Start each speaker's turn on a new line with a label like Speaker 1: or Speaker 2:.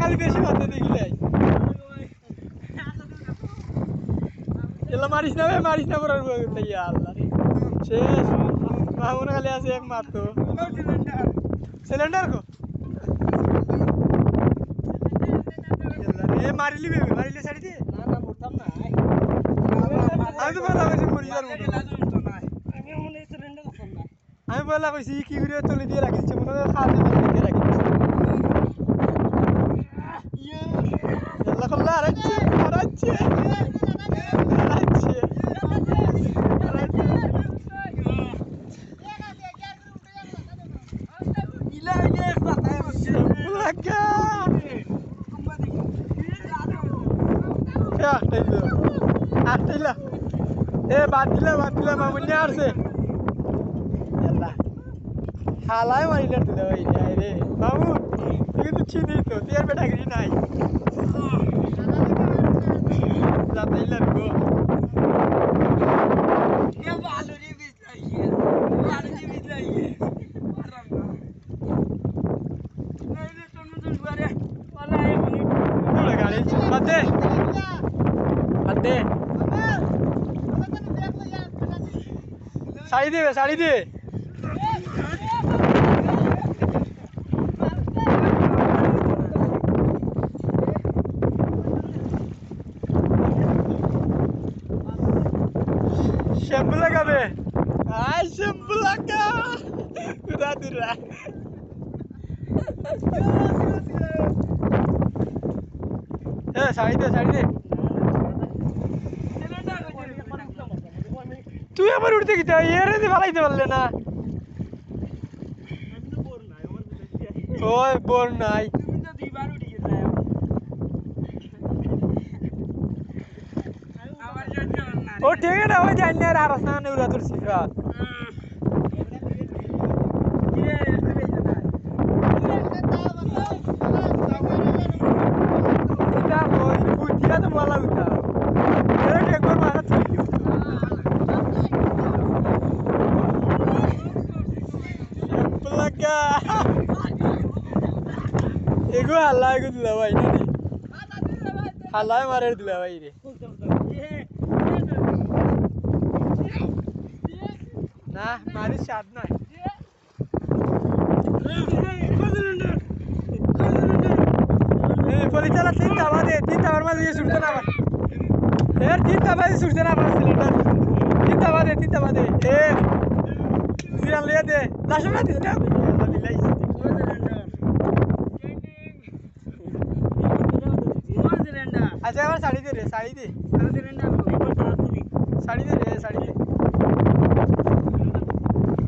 Speaker 1: খালি বেশি মারতে দেখলে। এলা মারিস না মারিস না আল্লাহ শেষ। মামুন খালি আছে এক মারতো সিলিন্ডার কো? মারিলি মারিলে ছাড়ি আমি তো বলা কইছি মরি যার আমি বলা কইছি কি করে তুলে দিয়ে রাখিছে মনে হয় খাওয়া দিয়ে দিয়ে রাখিছে আল্লাহ কল্লা আরাচ্ছে বাদ দিলা মামুন আসছে আল্লাহ মারিলে তুলে ভাই রে মামু তুই কিন্তু চিনি তো তুই আর বেটা নাই যাতাইলা গো তুলে গাড়ি বাদ দে বাদ দে শাড়ি দেবে শাড়ি দে শ্যাম্পু লাগাবে আয় শ্যাম্পু লাগা দুরা দুরা এ শাড়ি দে শাড়ি দে তুই আবার উঠতে গেছে এরে দিয়ে ভালাইতে পারলে না ওই বোর নাই বুদ্ধিয়া তো বলা উঠা এরা ঠিক করে মারা চলি লাগা এগো হাল্লা এগো দিলা ভাই না হাল্লায় মারে দিলা ভাই রে না মারি স্বাদ নাই পরিচালা তিনটা বাদে তিনটা বার মাঝে ছুটতে না পারে। এর তিনটা বাজে ছুটতে না পারে সিলিন্ডার। তিনটা বাদে তিনটা বাদে এ। সিরিয়াল লিয়ে দে। লাশ না দিস না আচ্ছা এবার শাড়ি দে রে শাড়ি দে।